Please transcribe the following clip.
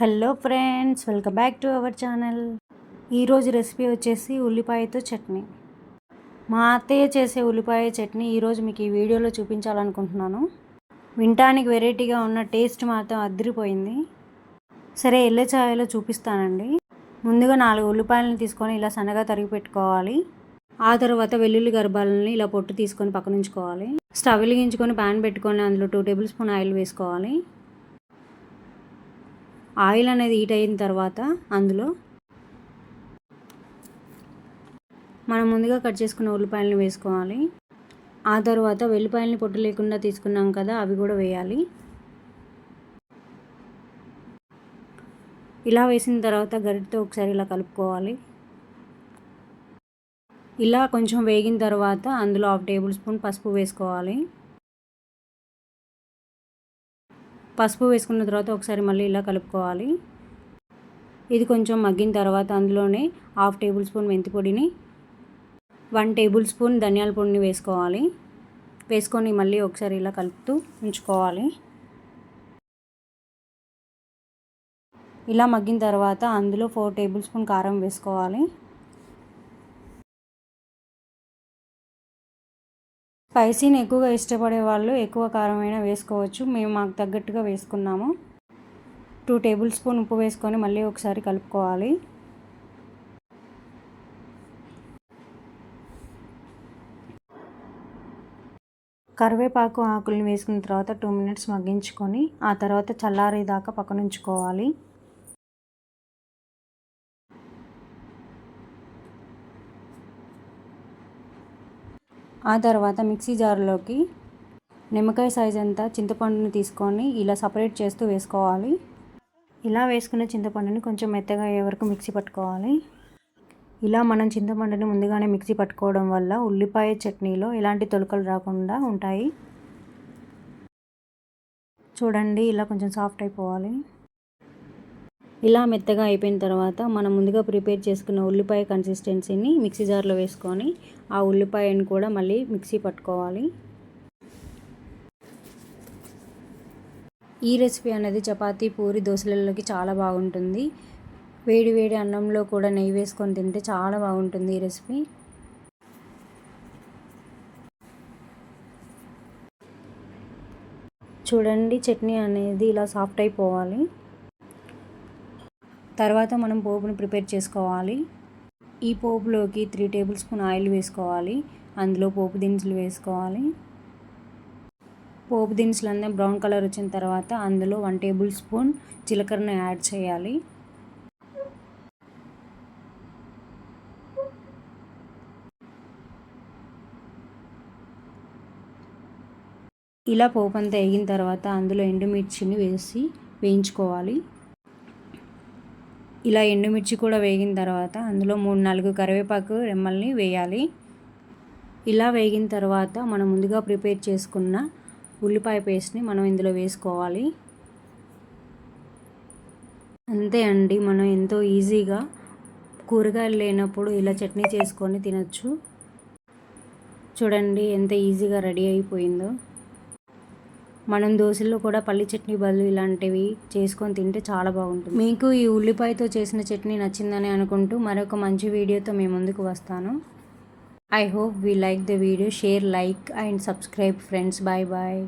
Hello friends welcome back to our channel. ఈరోజు recipe వచ్చేసి ఉల్లిపాయతో చట్నీ. మా అత్తయ్య చేసే ఉల్లిపాయ చట్నీ ఈరోజు మీకు ఈ వీడియోలో చూపించాలనుకుంటున్నాను. వినటానికి వెరైటీగా ఉన్న టేస్ట్ మాత్రం అదిరిపోయింది సరే ఎల్లే ఛాయలో చూపిస్తానండి. ముందుగా నాలుగు ఉల్లిపాయలను తీసుకొని ఇలా సన్నగా తరిగి పెట్టుకోవాలి. ఆ తర్వాత వెల్లుల్లి గర్భాలని ఇలా పొట్టు తీసుకొని పక్కనుంచుకోవాలి. స్టవ్ వెలిగించుకొని ప్యాన్ పెట్టుకొని అందులో టూ టేబుల్ స్పూన్ ఆయిల్ వేసుకోవాలి. ఆయిల్ అనేది హీట్ అయిన తర్వాత అందులో మనం ముందుగా కట్ చేసుకున్న ఉల్లిపాయలను వేసుకోవాలి. ఆ తర్వాత వెల్లిపాయలని పొట్టు లేకుండా తీసుకున్నాం కదా అవి కూడా వేయాలి. ఇలా వేసిన తర్వాత గరిటతో ఒకసారి ఇలా కలుపుకోవాలి. ఇలా కొంచెం వేగిన తర్వాత అందులో హాఫ్ టేబుల్ స్పూన్ పసుపు వేసుకోవాలి. పసుపు వేసుకున్న తర్వాత ఒకసారి మళ్ళీ ఇలా కలుపుకోవాలి. ఇది కొంచెం మగ్గిన తర్వాత అందులోనే హాఫ్ టేబుల్ స్పూన్ మెంతి పొడిని వన్ టేబుల్ స్పూన్ ధనియాల పొడిని వేసుకోవాలి. వేసుకొని మళ్ళీ ఒకసారి ఇలా కలుపుతూ ఉంచుకోవాలి. ఇలా మగ్గిన తర్వాత అందులో ఫోర్ టేబుల్ స్పూన్ కారం వేసుకోవాలి. స్పైసీని ఎక్కువగా ఇష్టపడే వాళ్ళు ఎక్కువ కారమైనా వేసుకోవచ్చు. మేము మాకు తగ్గట్టుగా వేసుకున్నాము. టూ టేబుల్ స్పూన్ ఉప్పు వేసుకొని మళ్ళీ ఒకసారి కలుపుకోవాలి. కరివేపాకు ఆకుల్ని వేసుకున్న తర్వాత టూ మినిట్స్ మగ్గించుకొని ఆ తర్వాత చల్లారేదాకా పక్కనుంచుకోవాలి. ఆ తర్వాత మిక్సీ జార్లోకి నిమ్మకాయ సైజ్ అంతా చింతపండుని తీసుకొని ఇలా సపరేట్ చేస్తూ వేసుకోవాలి. ఇలా వేసుకున్న చింతపండుని కొంచెం మెత్తగా అయ్యే వరకు మిక్సీ పట్టుకోవాలి. ఇలా మనం చింతపండుని ముందుగానే మిక్సీ పట్టుకోవడం వల్ల ఉల్లిపాయ చట్నీలో ఎలాంటి తొలకలు రాకుండా ఉంటాయి. చూడండి ఇలా కొంచెం సాఫ్ట్ అయిపోవాలి. ఇలా మెత్తగా అయిపోయిన తర్వాత మనం ముందుగా ప్రిపేర్ చేసుకున్న ఉల్లిపాయ కన్సిస్టెన్సీని మిక్సీ జార్లో వేసుకొని ఆ ఉల్లిపాయను కూడా మళ్ళీ మిక్సీ పట్టుకోవాలి. ఈ రెసిపీ అనేది చపాతీ పూరి దోశలలోకి చాలా బాగుంటుంది. వేడి వేడి అన్నంలో కూడా నెయ్యి వేసుకొని తింటే చాలా బాగుంటుంది ఈ రెసిపీ. చూడండి చట్నీ అనేది ఇలా సాఫ్ట్ అయిపోవాలి. తర్వాత మనం పోపును ప్రిపేర్ చేసుకోవాలి. ఈ పోపులోకి త్రీ టేబుల్ స్పూన్ ఆయిల్ వేసుకోవాలి. అందులో పోపు దినుసులు వేసుకోవాలి. పోపు దినుసులు అంతా బ్రౌన్ కలర్ వచ్చిన తర్వాత అందులో వన్ టేబుల్ స్పూన్ జీలకర్రను యాడ్ చేయాలి. ఇలా పోపు అంతా వేగిన తర్వాత అందులో ఎండుమిర్చిని వేసి వేయించుకోవాలి. ఇలా ఎండుమిర్చి కూడా వేగిన తర్వాత అందులో మూడు నాలుగు కరివేపాకు రెమ్మల్ని వేయాలి. ఇలా వేగిన తర్వాత మనం ముందుగా ప్రిపేర్ చేసుకున్న ఉల్లిపాయ పేస్ట్ని మనం ఇందులో వేసుకోవాలి. అంతే అండి మనం ఎంతో ఈజీగా కూరగాయలు లేనప్పుడు ఇలా చట్నీ చేసుకొని తినచ్చు. చూడండి ఎంత ఈజీగా రెడీ అయిపోయిందో. మనం దోశల్లో కూడా పల్లి చట్నీ బదులు ఇలాంటివి చేసుకొని తింటే చాలా బాగుంటుంది. మీకు ఈ ఉల్లిపాయతో చేసిన చట్నీ నచ్చిందని అనుకుంటూ మరొక మంచి వీడియోతో మేము ముందుకు వస్తాను. I hope we like the video share like and subscribe friends bye bye